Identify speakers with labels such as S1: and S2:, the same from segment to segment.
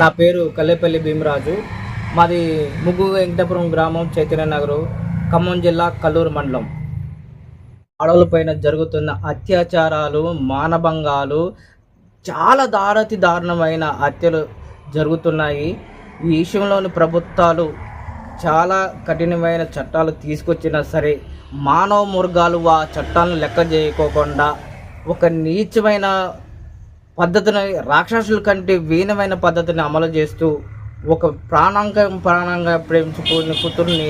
S1: నా పేరు కల్లేపల్లి భీమరాజు. మాది ముగ్గు వెంకటపురం గ్రామం చైతన్య నగరు ఖమ్మం జిల్లా కల్లూరు మండలం. అడవులపైన జరుగుతున్న అత్యాచారాలు మానభంగాలు చాలా దారతి దారుణమైన హత్యలు జరుగుతున్నాయి. ఈ విషయంలోని ప్రభుత్వాలు చాలా కఠినమైన చట్టాలు తీసుకొచ్చినా సరే మానవ మృగాలు ఆ చట్టాలను లెక్క చేయకోకుండా ఒక నీచమైన పద్ధతిని రాక్షసుల కంటే వీనమైన పద్ధతిని అమలు చేస్తూ ఒక ప్రాణాంగం ప్రాణంగా ప్రేమించుకున్న కూతుర్ని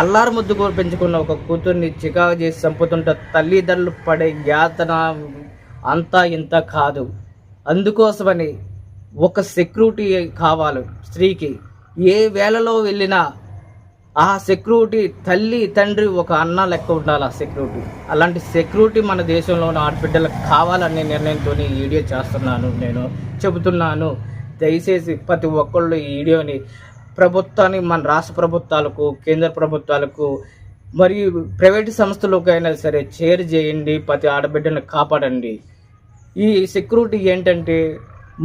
S1: అల్లారు ముద్దుకు పెంచుకున్న ఒక కూతుర్ని చికాకు చేసి చంపుతుంటే తల్లిదండ్రులు పడే యాతన అంతా ఇంత కాదు. అందుకోసమని ఒక సెక్యూరిటీ కావాలి స్త్రీకి. ఏ వేళలో వెళ్ళినా ఆ సెక్యూరిటీ తల్లి తండ్రి ఒక అన్న లెక్క ఉండాలి ఆ సెక్యూరిటీ అలాంటి సెక్యూరిటీ మన దేశంలో ఉన్న ఆడబిడ్డలకు కావాలనే నిర్ణయంతో ఈ వీడియో చేస్తున్నాను నేను చెబుతున్నాను. దయచేసి ప్రతి ఒక్కళ్ళు ఈ వీడియోని ప్రభుత్వానికి మన రాష్ట్ర ప్రభుత్వాలకు కేంద్ర ప్రభుత్వాలకు మరియు ప్రైవేటు సంస్థలకైనా సరే చేర్ చేయండి ప్రతి ఆడబిడ్డను కాపాడండి. ఈ సెక్యూరిటీ ఏంటంటే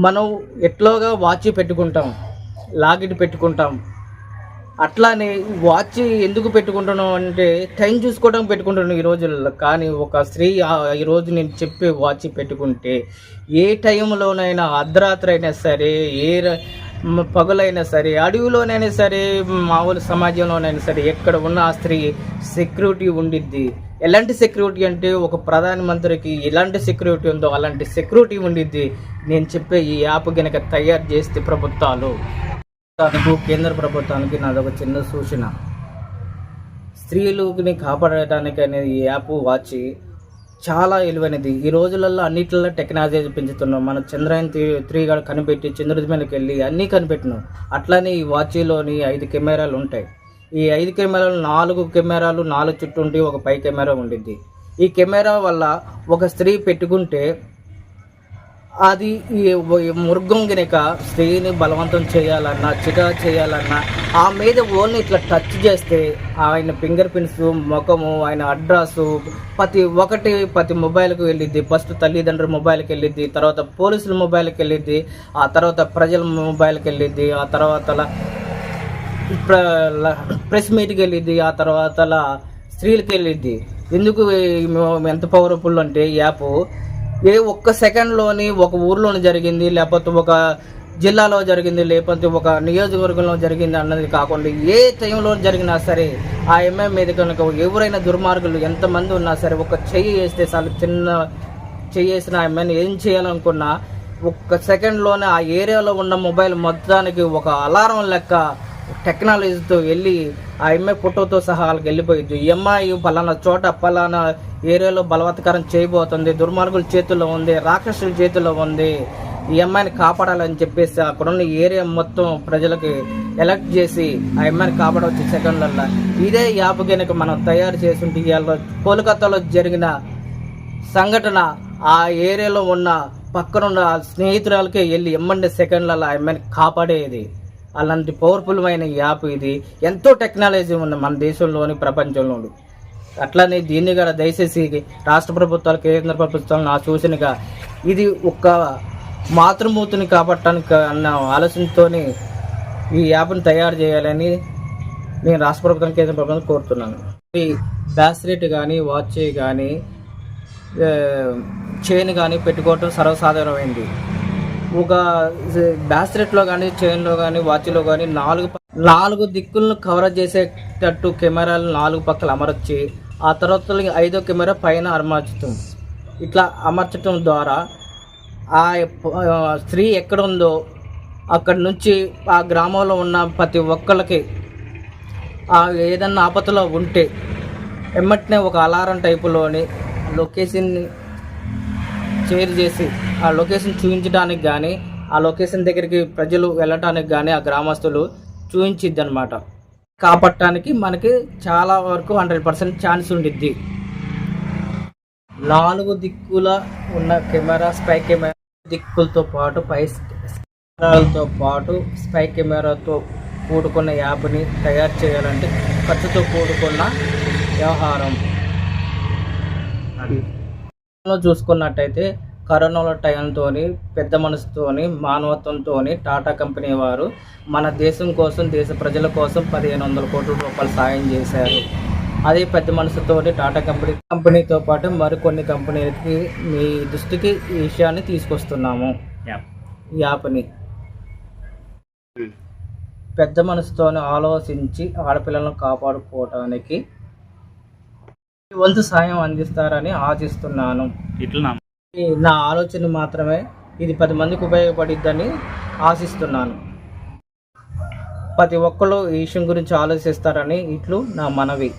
S1: మనం ఎట్లాగా వాచ్ పెట్టుకుంటాం లాగిట్ పెట్టుకుంటాం అట్లానే వాచ్ ఎందుకు పెట్టుకుంటున్నాం అంటే టైం చూసుకోవడం పెట్టుకుంటున్నాం ఈ రోజుల్లో. కానీ ఒక స్త్రీ ఆ- ఈ రోజు నేను చెప్పే వాచ్ పెట్టుకుంటే ఏ టైంలోనైనా అర్ధరాత్రి అయినా సరే ఏ ర- సరే అడవిలోనైనా సరే మామూలు సమాజంలోనైనా సరే ఎక్కడ ఉన్న ఆ స్త్రీ సెక్యూరిటీ ఉండిద్ది. ఎలాంటి సెక్యూరిటీ అంటే ఒక ప్రధానమంత్రికి ఎలాంటి సెక్యూరిటీ ఉందో అలాంటి సెక్యూరిటీ ఉండిద్ది. నేను చెప్పే ఈ యాప్ గనక తయారు చేస్తే ప్రభుత్వాలు ప్రభుత్వానికి కేంద్ర ప్రభుత్వానికి నాదొక చిన్న సూచన. స్త్రీలని కాపాడటానికి అనేది ఈ యాప్ వాచి చాలా విలువైనది ఈ రోజులలో అన్నిట్లలో టెక్నాలజీ పెంచుతున్నాం. మన చంద్రయాన్ త్రీ త్రీ కూడా కనిపెట్టి చంద్రుడి మీదకి వెళ్ళి అన్నీ కనిపెట్టినాం. అట్లానే ఈ వాచీలోని ఐదు కెమెరాలు ఉంటాయి. ఈ ఐదు కెమెరాలు నాలుగు కెమెరాలు నాలుగు చుట్టూ ఉండి ఒక పై కెమెరా ఉండిద్ది. ఈ కెమెరా వల్ల ఒక స్త్రీ పెట్టుకుంటే అది ఈ మృగం గనక స్త్రీని బలవంతం చేయాలన్నా చికా చేయాలన్నా ఆ మీద ఓన్లీ ఇట్లా టచ్ చేస్తే ఆయన ఫింగర్ ప్రింట్స్ ముఖము ఆయన అడ్రస్ ప్రతి ఒకటి ప్రతి మొబైల్కి వెళ్ళిద్ది. ఫస్ట్ తల్లిదండ్రుల మొబైల్కి వెళ్ళిద్ది తర్వాత పోలీసుల మొబైల్కి వెళ్ళిద్ది ఆ తర్వాత ప్రజల మొబైల్కి వెళ్ళిద్ది ఆ తర్వాత ప్రెస్ మీట్కి వెళ్ళిద్ది ఆ తర్వాత స్త్రీలకి వెళ్ళిద్ది. ఎందుకు ఎంత పవర్ఫుల్ అంటే యాప్ ఏ ఒక్క సెకండ్లోని ఒక ఊర్లోని జరిగింది లేకపోతే ఒక జిల్లాలో జరిగింది లేకపోతే ఒక నియోజకవర్గంలో జరిగింది అన్నది కాకుండా ఏ టైంలో జరిగినా సరే ఆ ఎంఎం మీద కనుక ఎవరైనా దుర్మార్గులు ఎంతమంది ఉన్నా సరే ఒక చెయ్యి వేస్తే చాలు చిన్న చెయ్యి వేసిన ఆ అమ్మాయిని ఏం చేయాలనుకున్నా ఒక్క సెకండ్లోనే ఆ ఏరియాలో ఉన్న మొబైల్ మొత్తానికి ఒక అలారం లెక్క టెక్నాలజీతో వెళ్ళి ఆ అమ్మాయి ఫోటోతో సహా వాళ్ళకి వెళ్ళిపోయింది ఈ అమ్మాయి పలానా చోట పలానా ఏరియాలో బలవత్కరం చేయబోతుంది దుర్మార్గుల చేతుల్లో ఉంది రాక్షసుల చేతుల్లో ఉంది. ఈ అమ్మాయిని కాపాడాలని చెప్పేసి అక్కడున్న ఏరియా మొత్తం ప్రజలకి ఎలక్ట్ చేసి ఆ అమ్మాయిని కాపాడవచ్చు సెకండ్లల్లో. ఇదే యాప్ కనుక మనం తయారు చేస్తుంటే ఇవాళ కోల్కతాలో జరిగిన సంఘటన ఆ ఏరియాలో ఉన్న పక్కనున్న ఆ స్నేహితురాలకే వెళ్ళి ఎమ్మండి సెకండ్లలో ఆ అమ్మాయిని కాపాడేది. అలాంటి పవర్ఫుల్ అయిన యాప్ ఇది ఎంతో టెక్నాలజీ ఉంది మన దేశంలోని ప్రపంచంలోని. అట్లానే దీన్ని కూడా దయచేసి రాష్ట్ర ప్రభుత్వాలు కేంద్ర ప్రభుత్వాలు నా సూచనగా ఇది ఒక మాతృమూర్తిని కాపాడటానికి అన్న ఆలోచనతో ఈ యాప్ని తయారు చేయాలని నేను రాష్ట్ర ప్రభుత్వం కేంద్ర ప్రభుత్వం కోరుతున్నాను. ఈ బ్యాస్లెట్ కానీ వాచ్ కానీ చైన్ కానీ పెట్టుకోవటం సర్వసాధారణమైంది. ఒక బ్యాస్లెట్లో కానీ చైన్లో కానీ వాచ్లో కానీ నాలుగు నాలుగు దిక్కులను కవర్ చేసేటట్టు కెమెరాలు నాలుగు పక్కల అమర్చి ఆ తర్వాత ఐదో కెమెరా పైన అమర్చుతుంది ఇట్లా అమర్చటం ద్వారా ఆ స్త్రీ ఎక్కడ ఉందో అక్కడి నుంచి ఆ గ్రామంలో ఉన్న ప్రతి ఒక్కళ్ళకి ఆ ఏదన్నా ఆపదలో ఉంటే ఎమ్మటనే ఒక అలారం టైపులోని లొకేషన్ని షేర్ చేసి ఆ లొకేషన్ చూపించడానికి కానీ ఆ లొకేషన్ దగ్గరికి ప్రజలు వెళ్ళటానికి కానీ ఆ గ్రామస్తులు చూపించిద్ది అనమాట కాపాడటానికి మనకి చాలా వరకు హండ్రెడ్ పర్సెంట్ ఛాన్స్ ఉండిద్ది. నాలుగు దిక్కుల ఉన్న కెమెరా స్పై కెమెరా దిక్కులతో పాటు పై కెమెరాలతో పాటు స్పై కెమెరాతో కూడుకున్న యాప్ని తయారు చేయాలంటే ఖర్చుతో కూడుకున్న వ్యవహారం. అది లో చూసుకున్నట్టయితే కరోనా టైంతో పెద్ద మనసుతోని మానవత్వంతో టాటా కంపెనీ వారు మన దేశం కోసం దేశ ప్రజల కోసం పదిహేను వందల కోట్ల రూపాయలు సాయం చేశారు. అదే పెద్ద మనసుతోటి టాటా కంపెనీ కంపెనీతో పాటు మరికొన్ని కంపెనీలకి మీ దృష్టికి ఈ విషయాన్ని తీసుకొస్తున్నాము. యాప్ని. పెద్ద మనసుతోని ఆలోచించి ఆడపిల్లలను కాపాడుకోవటానికి వంతు సాయం అందిస్తారని ఆశిస్తున్నాను.
S2: ఇట్లా
S1: నా ఆలోచన మాత్రమే ఇది పది మందికి ఉపయోగపడిద్దని ఆశిస్తున్నాను. ప్రతి ఒక్కరు ఈ విషయం గురించి ఆలోచిస్తారని ఇట్లు నా మనవి.